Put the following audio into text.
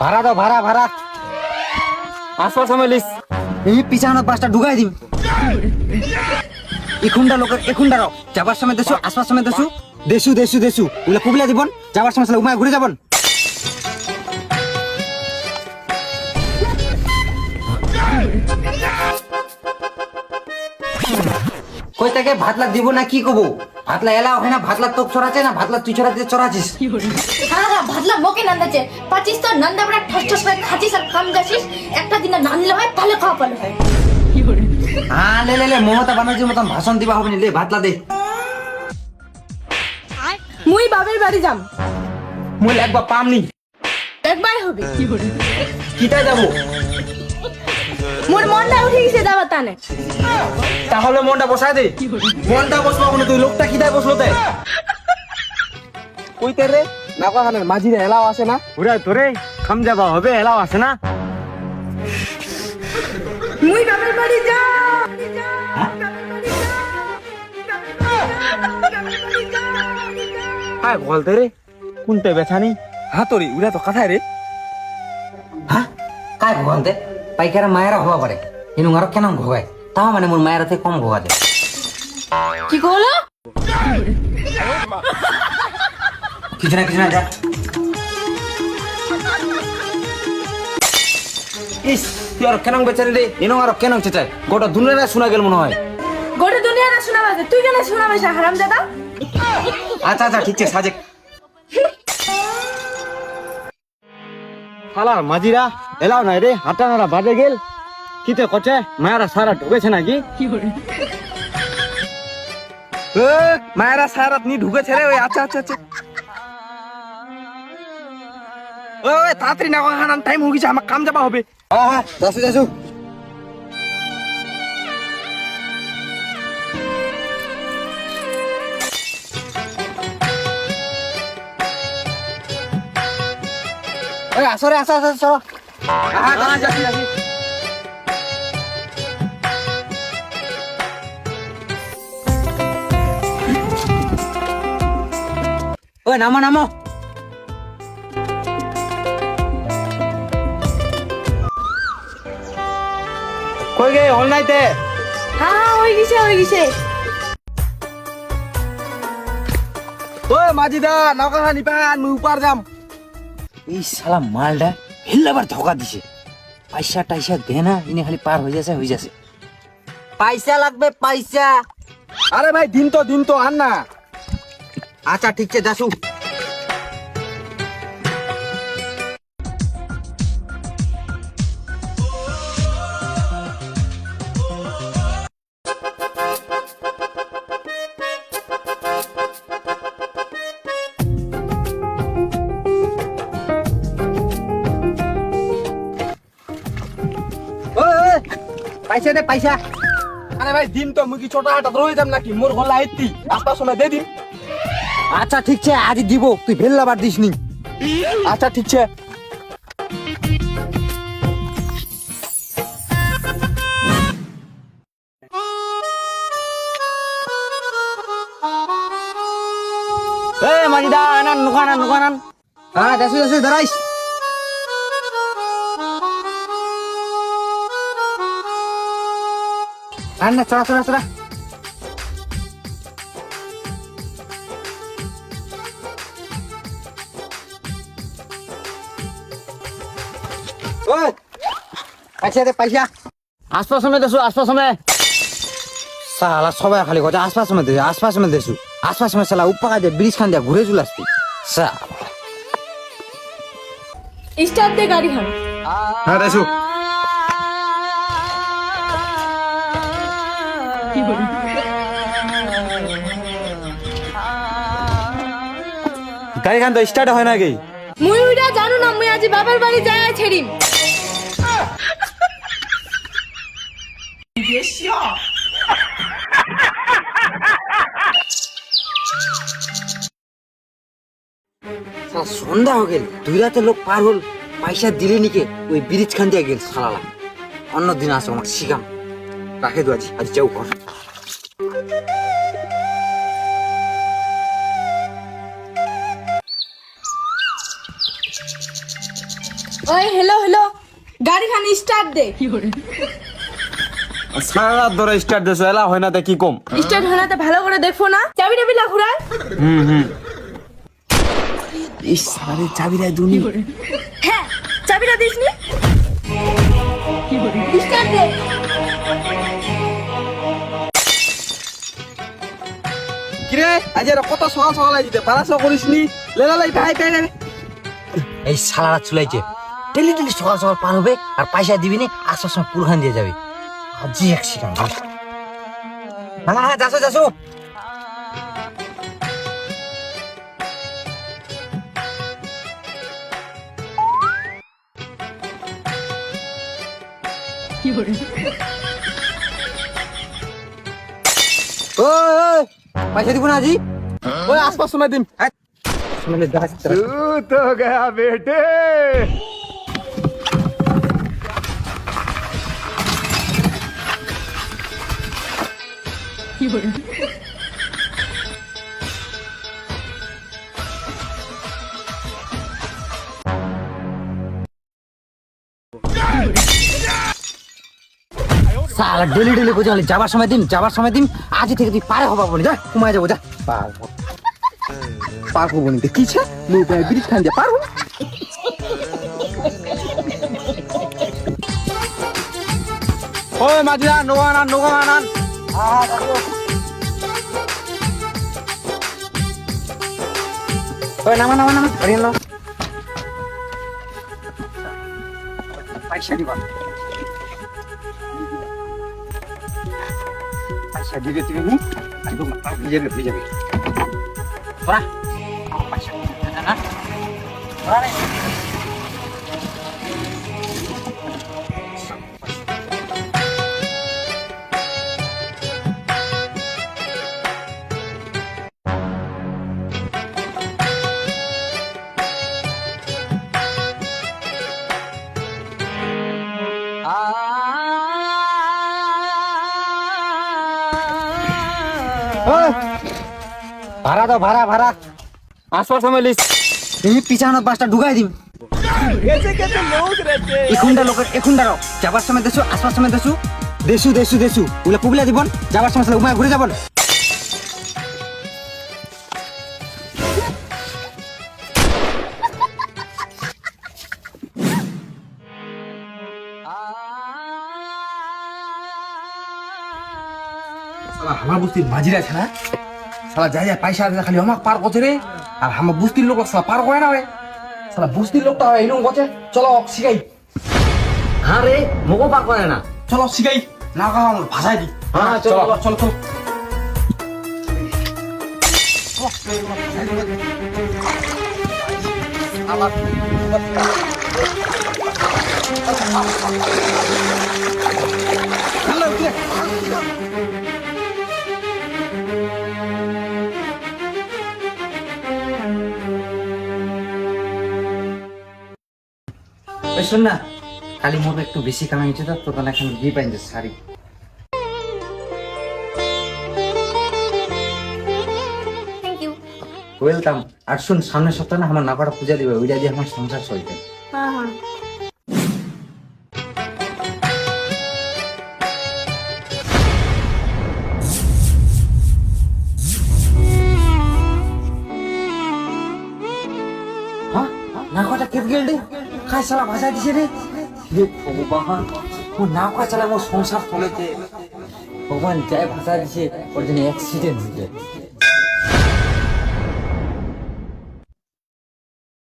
ভাড়া দাও ভাড়া ভাড়া। আশপাশ সময় লিস এই পিছানো বাসটা ঢুকাই দিম এখুনটা লোকের এখুনটা রাও। যাবার সময় দেশু আসবার সময় দেশু দেশু দেশু দেশু ওগুলা কুবলা দিবন যাবার সময় সালা উমায় ঘুরে যাবন। কই থেকে ভাতলা দিব না কি কবো? ভাতলা এলাও হয় না ভাতলা তোপ ছড়াচ্ছে না ভাতলা তুই ছড়াতে ছড়াছিস হ্যাঁ হ্যাঁ ভাতলা মোকে নান্দাছে পাচিস তো নান্দা বড়া ঠস ঠস করে খাচ্ছিস আর কাম যাচ্ছিস একটা দিন না নিলে হয় তাহলে খাওয়া পালে হয়। হ্যাঁ লে লে লে মমতা ব্যানার্জির মতন ভাষণ দিবা হবে না লে ভাতলা দে। মুই বাবের বাড়ি যাম। মুই একবার পামনি একবার হবে। কিটা যাব? মোর মনটা উঠে গেছে যাবা তাহলে মনটা বসায় দে। মনটা বসবো কোনো তুই লোকটা কিদায় বসল তে? কইতে রে? নাকাখানের মাঝিরে এলাও আসে না? ওরা তোরে খাম যাবা হবে এলাও আছে না। মুই বাবের বাড়ি যাম হ্যাঁ বলতে রে কোনতে বেছানি হ্যাঁ তোরি উড়া তো কথায় রে। হ্যাঁ কাই ভগবানতে পাইকারা মায়েরা হওয়া পারে। ইনু আর কেন ভোগায়? তাও মানে মোর মায়েরা থেকে কম ভোগা দেয় কি করল কিছু না কিছু না যা। ইস তুই আর কেন বেচারি রে? ইনু আর কেন চেঁচায়। গোটা দুনিয়াটা শোনা গেল মনে হয়। গোটে দুনিয়াটা শোনা বাজে। তুই কেন শোনাবে হারাম দাদা আচ্ছা আচ্ছা ঠিক আছে সাজেক। শালার মাঝিরা এলাও নাই রে হাঁটা নাড়া বাজে গেল। কিতে কচে? মায়েরা সারা ঢুকেছে নাকি? মায়েরা সারাত নি ঢুকেছে রে ওই আচ্ছা আচ্ছা আচ্ছা। ওই তাড়াতাড়ি না হানান টাইম হয়ে গেছে আমার কাম যাবা হবে। হ্যাঁ হ্যাঁ যাসু যাসু আসো রে আসো আসো চলো হ্যাঁ হ্যাঁ যাসি যাসি ওই নামো নামো কই গে হল নাইতে হ্যাঁ হয়ে গেছে হয়ে ওই মাঝিদা নৌকা খানি পান মুই উপার যাম এই শালা মালটা হেল্লাবার ধোকা দিছে। পয়সা টাইসা দে না ইনে খালি পার হয়ে যাচ্ছে হয়ে যাচ্ছে। পয়সা লাগবে পয়সা। আরে ভাই দিন তো দিন তো আন না। আচ্ছা ঠিক আছে যাসু। পয়সা দে পয়সা আরে ভাই দিন তো মুই কি ছোট হাটা রয়ে যাম নাকি? মোর গলা আইতি আসবার সময় দে দিন। আচ্ছা ঠিক আছে আজ দিব তুই ভেল্লাবার দিস নি। আচ্ছা ঠিক আছে। এই মাজিদা আনান নুকানান নুকানান হ্যাঁ যাসু যাসু ধরাইস। আন না চড়া চড়া চড়া। পয়সা দে পয়সা আসবার সময় দেছো আসবার সময় সালা সবাই খালি কথা আশপাশ মধ্যে আশপাশ মধ্যে দেশু আশপাশ মধ্যে সালা উপকা দিয়ে ব্রিজ খান দিয়ে ঘুরে চলে আসবি সালা স্টার্ট দে গাড়ি হাম হ্যাঁ দেশু গাড়ি খান তো স্টার্ট হয় মুই উইটা জানো না মুই আজ বাবার বাড়ি যাই ছেড়িম সন্ধ্যা হয়ে গেল। দুই রাতে লোক পার হল পয়সা দিলে নিকে ওই ব্রিজ খান দিয়ে গেল সালালা অন্য দিন আসো আমার শিখাম রাখে দু আজ আজ যাও ঘর। ওই হ্যালো হ্যালো গাড়িখানি স্টার্ট দে। সারা রাত ধরে স্টার্ট দিছো এলা হয় না তে কি কম? স্টার্ট হয় না তো ভালো করে দেখো না। চাবি টাবি লাখুরা হুম হুম। এই সারে চাবি রায় দুনি। হ্যাঁ চাবিটা দিস নি। স্টার্ট দে। কিরে? আজ এর কত সকাল সকাল আইতে পারাশো করিস নি? লেলা লাই ভাই পেরে এই সালারা চুলাইছে। ডেলি ডেলি সকাল সকাল পার হবে আর পয়সা দিবি নি আসার সময় পুরখান দিয়ে যাবে। আজি না না হ্যাঁ যাসো যাসো ওই ওই পয়সা দিব না আজি? ওই আশপাশ সময় দিন শুনলে দেখা তো গয়া বেটে। সালা ডেলি ডেলি কোথাও যাবার সময় দিন যাবার সময় দিন আজ থেকে তুই পারে হবা বলি যা ঘুমায় যাব যা। পারব পারব বনিতে কিছে লো ভাই ব্রিজ খান যা পারব ওই মাঝিরা নোগান আন নোগান আন। ওই নামা নামা নামা গাড়ি নাও। পয়সা দিবা পয়সা দিবে তুমি নি একদম ভাড়া দাও ভাড়া ভাড়া। আশপাশ সময় লিস তুমি পিছানো বাসটা ঢুকাই দিম এখুনটা লোকের এখুনটা রাও যাবার সময় দেশু আসবার সময় দেশু দেশু দেশু দেশু ওগুলা পুগলা দিবন যাবার সময় উমায় ঘুরে যাবন। সালা আমার মাঝিরা আছে না? সালা যাই যায় পয়সা আছে খালি আমাকে পার করছে রে। আর আমার বুস্তির লোক সালা পার করে না রে সালা বুস্তির লোকটা হয় এরকম করছে। চলো শিখাই হ্যাঁ রে মোকো পার করে না। চলো শিখাই না কাকা আমার ভাষায় দি। হ্যাঁ চলো চলো চলো। চলো ওই শোন না কালি মোর একটু বেশি কামাই হচ্ছে তো তোর এখন দিয়ে পাইন যে শাড়ি। ওয়েলকাম আর শুন সামনের সপ্তাহে না আমার নাপাড়া পূজা দিবে ওইটা দিয়ে আমার সংসার চলবে। হ্যাঁ হ্যাঁ। হ্যাঁ না কটা কেট গেল রে চালা ভাষা দিছে রে। হে ভগবান ও না কাজ চালা আমার সংসার চলেছে। ভগবান যাই ভাষা দিছে, ওর জন্য অ্যাক্সিডেন্ট হয়েছে